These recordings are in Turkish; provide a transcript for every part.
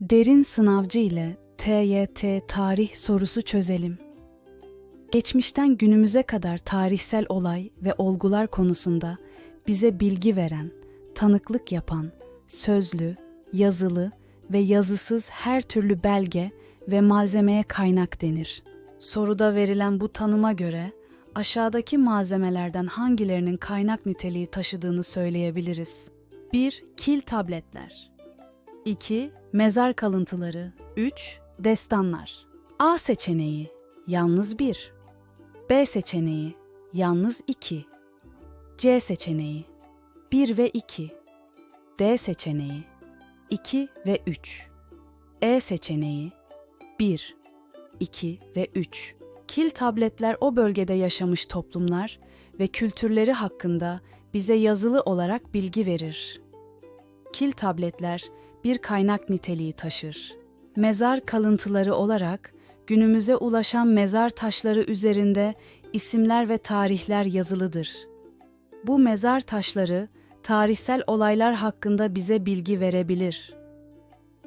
Derin sınavcı ile TYT tarih sorusu çözelim. Geçmişten günümüze kadar tarihsel olay ve olgular konusunda bize bilgi veren, tanıklık yapan, sözlü, yazılı ve yazısız her türlü belge ve malzemeye kaynak denir. Soruda verilen bu tanıma göre aşağıdaki malzemelerden hangilerinin kaynak niteliği taşıdığını söyleyebiliriz. 1. Kil tabletler 2. Mezar kalıntıları 3. Destanlar A seçeneği yalnız 1 B seçeneği yalnız 2 C seçeneği 1 ve 2 D seçeneği 2 ve 3 E seçeneği 1 2 ve 3 Kil tabletler o bölgede yaşamış toplumlar ve kültürleri hakkında bize yazılı olarak bilgi verir. Kil tabletler bir kaynak niteliği taşır. Mezar kalıntıları olarak günümüze ulaşan mezar taşları üzerinde isimler ve tarihler yazılıdır. Bu mezar taşları tarihsel olaylar hakkında bize bilgi verebilir.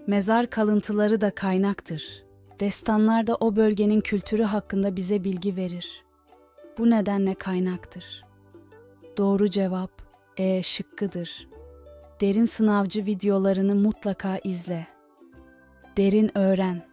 Mezar kalıntıları da kaynaktır. Destanlar da o bölgenin kültürü hakkında bize bilgi verir. Bu nedenle kaynaktır. Doğru cevap E şıkkıdır. Derin sınavcı videolarını mutlaka izle. Derin öğren.